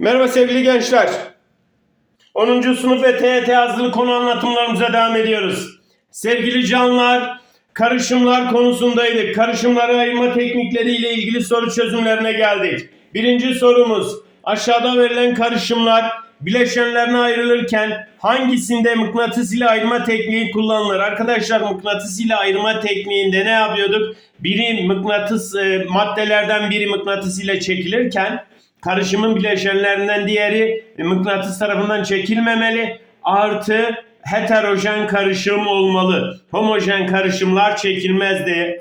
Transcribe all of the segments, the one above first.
Merhaba sevgili gençler. 10. sınıf ve TYT yazılı konu anlatımlarımıza devam ediyoruz. Sevgili canlar, karışımlar konusundaydık. Karışımları ayırma teknikleriyle ilgili soru çözümlerine geldik. Birinci sorumuz, aşağıda verilen karışımlar bileşenlerine ayrılırken hangisinde mıknatıs ile ayırma tekniği kullanılır? Arkadaşlar mıknatıs ile ayırma tekniğinde ne yapıyorduk? Biri mıknatıs e, maddelerden biri mıknatıs ile çekilirken karışımın bileşenlerinden diğeri mıknatıs tarafından çekilmemeli. Artı heterojen karışım olmalı. Homojen karışımlar çekilmezdi.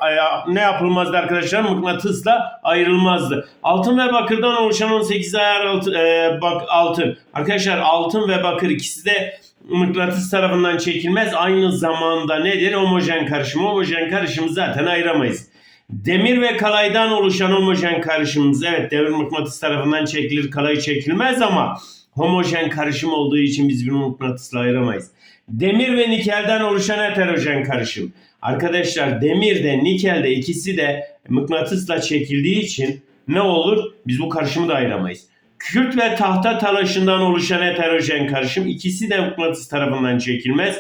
Ne yapılmazdı arkadaşlar? Mıknatısla ayrılmazdı. Altın ve bakırdan oluşan 18 ayar altı- e, bak, altın. Arkadaşlar altın ve bakır ikisi de mıknatıs tarafından çekilmez. Aynı zamanda nedir? Homojen karışım. Homojen karışımı zaten ayıramayız. Demir ve kalaydan oluşan homojen karışımımız evet demir mıknatıs tarafından çekilir kalay çekilmez ama homojen karışım olduğu için biz bunu mıknatısla ayıramayız. Demir ve nikelden oluşan heterojen karışım. Arkadaşlar demir de nikel de ikisi de mıknatısla çekildiği için ne olur? Biz bu karışımı da ayıramayız. Kürt ve tahta talaşından oluşan heterojen karışım ikisi de mıknatıs tarafından çekilmez.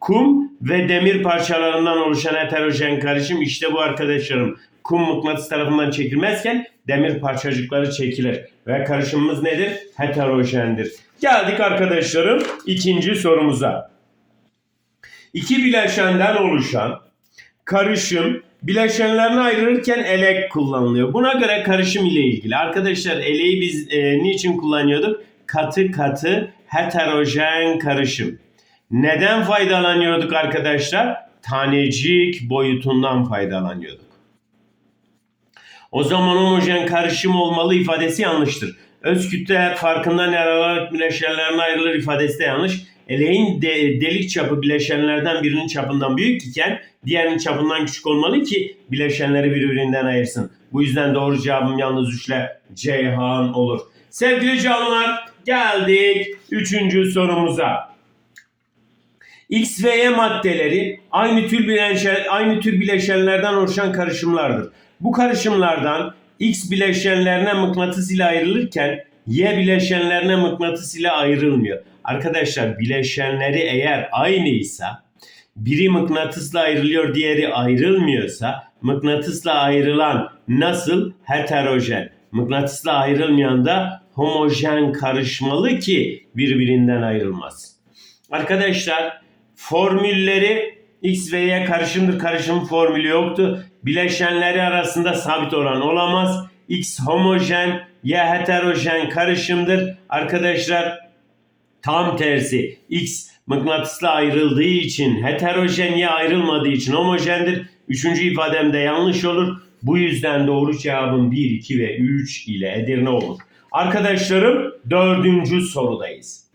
Kum ve demir parçalarından oluşan heterojen karışım işte bu arkadaşlarım. Kum mıknatıs tarafından çekilmezken demir parçacıkları çekilir. Ve karışımımız nedir? Heterojendir. Geldik arkadaşlarım ikinci sorumuza. İki bileşenden oluşan karışım bileşenlerine ayrılırken elek kullanılıyor. Buna göre karışım ile ilgili. Arkadaşlar eleği biz e, niçin kullanıyorduk? Katı katı heterojen karışım. Neden faydalanıyorduk arkadaşlar? Tanecik boyutundan faydalanıyorduk. O zaman homojen karışım olmalı ifadesi yanlıştır. Öz kütle farkından yararlanarak bileşenlerine ayrılır ifadesi de yanlış. Eleğin de, delik çapı bileşenlerden birinin çapından büyük iken diğerinin çapından küçük olmalı ki bileşenleri birbirinden ayırsın. Bu yüzden doğru cevabım yalnız 3 ile Ceyhan olur. Sevgili canlar geldik 3. sorumuza. X ve Y maddeleri aynı tür bileşen, aynı tür bileşenlerden oluşan karışımlardır. Bu karışımlardan X bileşenlerine mıknatıs ile ayrılırken Y bileşenlerine mıknatıs ile ayrılmıyor. Arkadaşlar bileşenleri eğer aynıysa biri mıknatısla ayrılıyor diğeri ayrılmıyorsa mıknatısla ayrılan nasıl heterojen mıknatısla ayrılmayan da homojen karışmalı ki birbirinden ayrılmaz. Arkadaşlar formülleri X ve Y karışımdır. Karışım formülü yoktu. Bileşenleri arasında sabit oran olamaz. X homojen, Y heterojen karışımdır. Arkadaşlar tam tersi. X mıknatısla ayrıldığı için heterojen, Y ayrılmadığı için homojendir. Üçüncü ifadem de yanlış olur. Bu yüzden doğru cevabım 1, 2 ve 3 ile Edirne olur. Arkadaşlarım dördüncü sorudayız.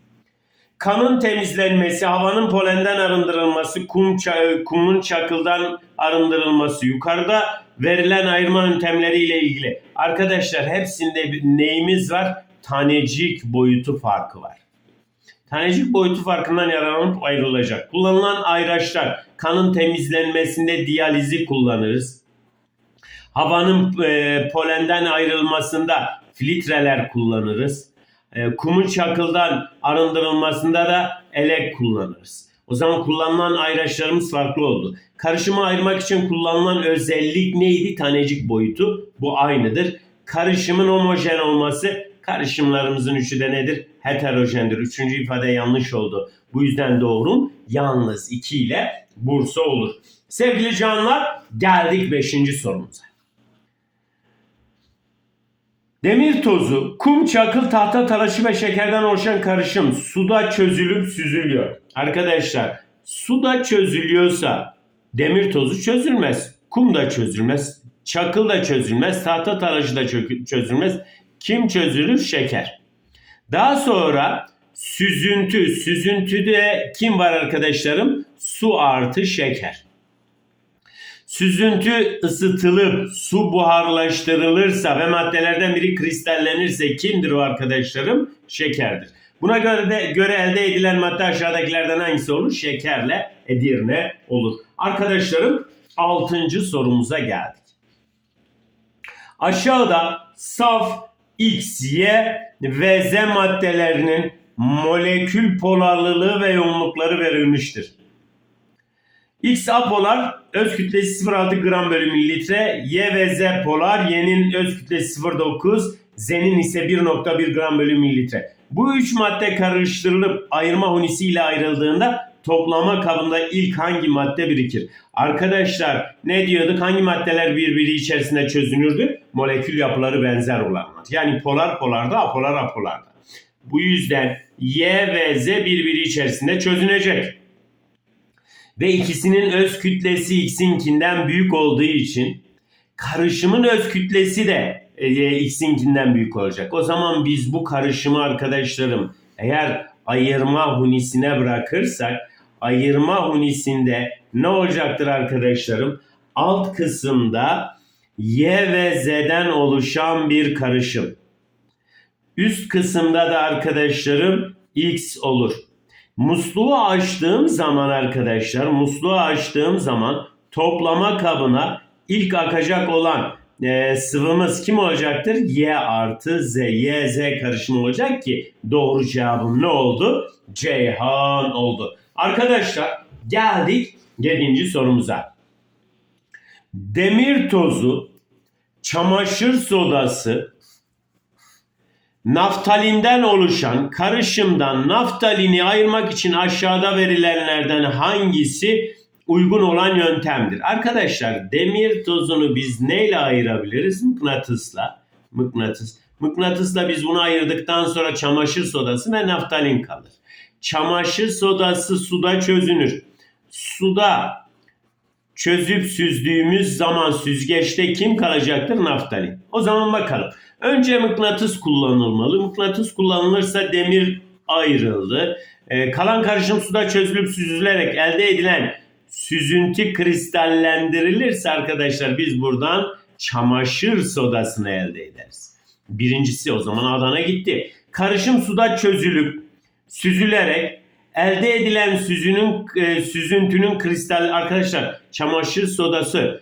Kanın temizlenmesi, havanın polenden arındırılması, kum ça- kumun çakıldan arındırılması, yukarıda verilen ayırma yöntemleriyle ilgili. Arkadaşlar hepsinde bir neyimiz var? Tanecik boyutu farkı var. Tanecik boyutu farkından yararlanıp ayrılacak. Kullanılan ayraçlar kanın temizlenmesinde diyalizi kullanırız. Havanın e, polenden ayrılmasında filtreler kullanırız. E, kumun çakıldan arındırılmasında da elek kullanırız. O zaman kullanılan ayraçlarımız farklı oldu. Karışımı ayırmak için kullanılan özellik neydi? Tanecik boyutu. Bu aynıdır. Karışımın homojen olması karışımlarımızın üçü de nedir? Heterojendir. Üçüncü ifade yanlış oldu. Bu yüzden doğrum yalnız 2 ile Bursa olur. Sevgili canlar geldik 5. sorumuza. Demir tozu, kum, çakıl, tahta, talaşı ve şekerden oluşan karışım suda çözülüp süzülüyor. Arkadaşlar suda çözülüyorsa demir tozu çözülmez. Kum da çözülmez. Çakıl da çözülmez. Tahta talaşı da çö- çözülmez. Kim çözülür? Şeker. Daha sonra süzüntü. Süzüntüde kim var arkadaşlarım? Su artı şeker. Süzüntü ısıtılıp su buharlaştırılırsa ve maddelerden biri kristallenirse kimdir o arkadaşlarım? Şekerdir. Buna göre de göre elde edilen madde aşağıdakilerden hangisi olur? Şekerle Edirne olur. Arkadaşlarım 6. sorumuza geldik. Aşağıda saf X, Y ve Z maddelerinin molekül polarlılığı ve yoğunlukları verilmiştir. X apolar öz kütlesi 0.6 gram bölü mililitre. Y ve Z polar. Y'nin öz kütlesi 0.9. Z'nin ise 1.1 gram bölü mililitre. Bu üç madde karıştırılıp ayırma hunisi ile ayrıldığında toplama kabında ilk hangi madde birikir? Arkadaşlar ne diyorduk? Hangi maddeler birbiri içerisinde çözünürdü? Molekül yapıları benzer olanlar. Yani polar polarda, apolar apolarda. Bu yüzden Y ve Z birbiri içerisinde çözünecek ve ikisinin öz kütlesi x'inkinden büyük olduğu için karışımın öz kütlesi de e, x'inkinden büyük olacak. O zaman biz bu karışımı arkadaşlarım eğer ayırma hunisine bırakırsak ayırma hunisinde ne olacaktır arkadaşlarım? Alt kısımda y ve z'den oluşan bir karışım. Üst kısımda da arkadaşlarım x olur. Musluğu açtığım zaman arkadaşlar, musluğu açtığım zaman toplama kabına ilk akacak olan e, sıvımız kim olacaktır? Y artı Z, Y, Z karışımı olacak ki doğru cevabım ne oldu? Ceyhan oldu. Arkadaşlar geldik 7. sorumuza. Demir tozu, çamaşır sodası, Naftalinden oluşan karışımdan naftalini ayırmak için aşağıda verilenlerden hangisi uygun olan yöntemdir? Arkadaşlar demir tozunu biz neyle ayırabiliriz? Mıknatısla. Mıknatıs. Mıknatısla biz bunu ayırdıktan sonra çamaşır sodası ve naftalin kalır. Çamaşır sodası suda çözünür. Suda çözüp süzdüğümüz zaman süzgeçte kim kalacaktır? Naftalin. O zaman bakalım. Önce mıknatıs kullanılmalı. Mıknatıs kullanılırsa demir ayrıldı. Ee, kalan karışım suda çözülüp süzülerek elde edilen süzüntü kristallendirilirse arkadaşlar biz buradan çamaşır sodasını elde ederiz. Birincisi o zaman Adana gitti. Karışım suda çözülüp süzülerek elde edilen süzünün e, süzüntünün kristal arkadaşlar çamaşır sodası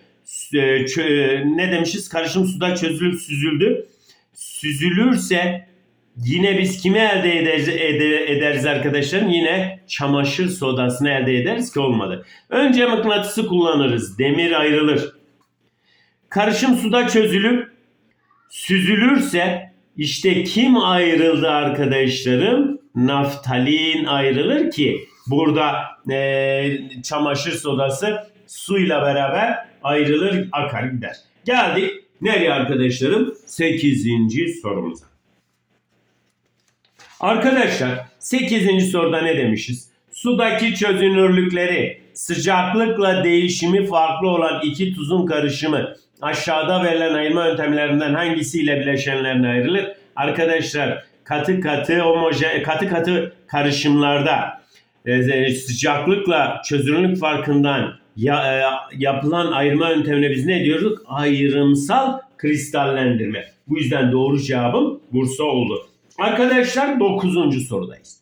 e, çö- ne demişiz? Karışım suda çözülüp süzüldü. Süzülürse yine biz kimi elde ederiz, ede- ederiz arkadaşlar? Yine çamaşır sodasını elde ederiz ki olmadı. Önce mıknatısı kullanırız. Demir ayrılır. Karışım suda çözülüp süzülürse işte kim ayrıldı arkadaşlarım? Naftalin ayrılır ki burada e, çamaşır sodası suyla beraber ayrılır akar gider. Geldik nereye arkadaşlarım? 8. sorumuza. Arkadaşlar 8. soruda ne demişiz? Sudaki çözünürlükleri sıcaklıkla değişimi farklı olan iki tuzun karışımı aşağıda verilen ayırma yöntemlerinden hangisiyle bileşenlerine ayrılır? Arkadaşlar katı katı homojen katı katı karışımlarda e, sıcaklıkla çözünürlük farkından ya, e, yapılan ayırma yöntemine biz ne diyorduk? Ayrımsal kristallendirme. Bu yüzden doğru cevabım Bursa oldu. Arkadaşlar 9. sorudayız.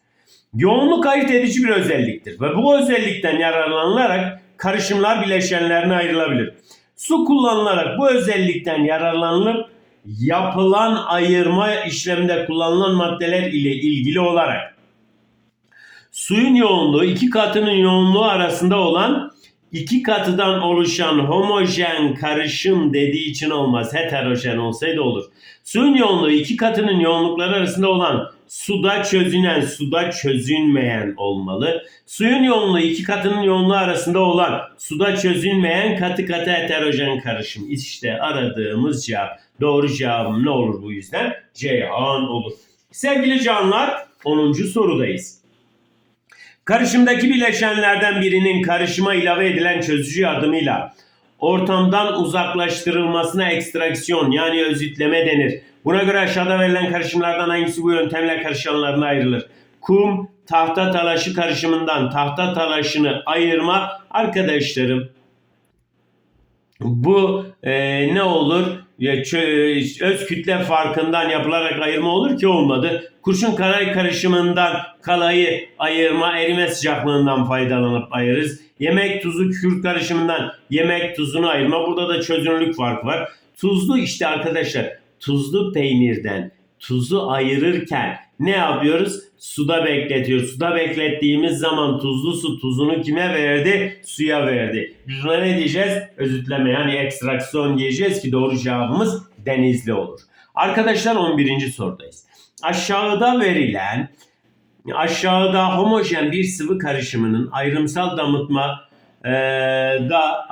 Yoğunluk ayırt edici bir özelliktir ve bu özellikten yararlanılarak karışımlar bileşenlerine ayrılabilir. Su kullanılarak bu özellikten yararlanılıp yapılan ayırma işleminde kullanılan maddeler ile ilgili olarak suyun yoğunluğu iki katının yoğunluğu arasında olan iki katıdan oluşan homojen karışım dediği için olmaz. Heterojen olsaydı olur. Suyun yoğunluğu iki katının yoğunlukları arasında olan suda çözünen, suda çözünmeyen olmalı. Suyun yoğunluğu iki katının yoğunluğu arasında olan suda çözünmeyen katı katı heterojen karışım. İşte aradığımız cevap. Doğru cevabım ne olur bu yüzden? Ceyhan olur. Sevgili canlar 10. sorudayız. Karışımdaki bileşenlerden birinin karışıma ilave edilen çözücü yardımıyla ortamdan uzaklaştırılmasına ekstraksiyon yani özütleme denir. Buna göre aşağıda verilen karışımlardan hangisi bu yöntemle karışanlarına ayrılır? Kum, tahta talaşı karışımından tahta talaşını ayırma arkadaşlarım. Bu e, ne olur? Öz kütle farkından yapılarak ayırma olur ki olmadı. Kurşun kanay karışımından kalayı ayırma erime sıcaklığından faydalanıp ayırırız. Yemek tuzu kükürt karışımından yemek tuzunu ayırma. Burada da çözünürlük farkı var. Tuzlu işte arkadaşlar tuzlu peynirden tuzu ayırırken ne yapıyoruz? Suda bekletiyoruz. Suda beklettiğimiz zaman tuzlu su tuzunu kime verdi? Suya verdi. Biz buna ne diyeceğiz? Özütleme yani ekstraksiyon diyeceğiz ki doğru cevabımız denizli olur. Arkadaşlar 11. sorudayız. Aşağıda verilen aşağıda homojen bir sıvı karışımının ayrımsal damıtma e, da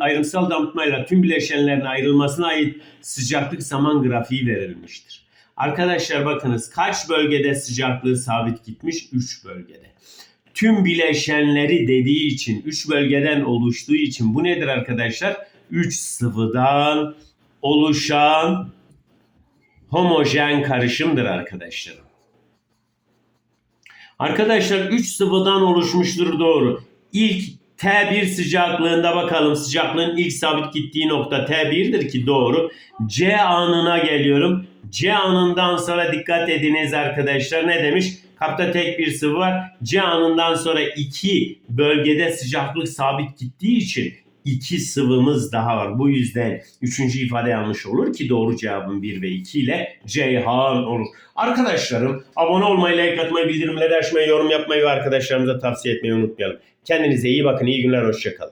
ayrımsal damıtmayla tüm bileşenlerin ayrılmasına ait sıcaklık zaman grafiği verilmiştir. Arkadaşlar bakınız kaç bölgede sıcaklığı sabit gitmiş? 3 bölgede. Tüm bileşenleri dediği için 3 bölgeden oluştuğu için bu nedir arkadaşlar? 3 sıvıdan oluşan homojen karışımdır arkadaşlarım. Arkadaşlar 3 sıvıdan oluşmuştur doğru. İlk T1 sıcaklığında bakalım sıcaklığın ilk sabit gittiği nokta T1'dir ki doğru. C anına geliyorum. C anından sonra dikkat ediniz arkadaşlar ne demiş? Kapta tek bir sıvı var. C anından sonra iki bölgede sıcaklık sabit gittiği için iki sıvımız daha var. Bu yüzden üçüncü ifade yanlış olur ki doğru cevabın 1 ve 2 ile Ceyhan olur. Arkadaşlarım abone olmayı, like atmayı, bildirimleri açmayı, yorum yapmayı ve arkadaşlarımıza tavsiye etmeyi unutmayalım. Kendinize iyi bakın, iyi günler, hoşçakalın.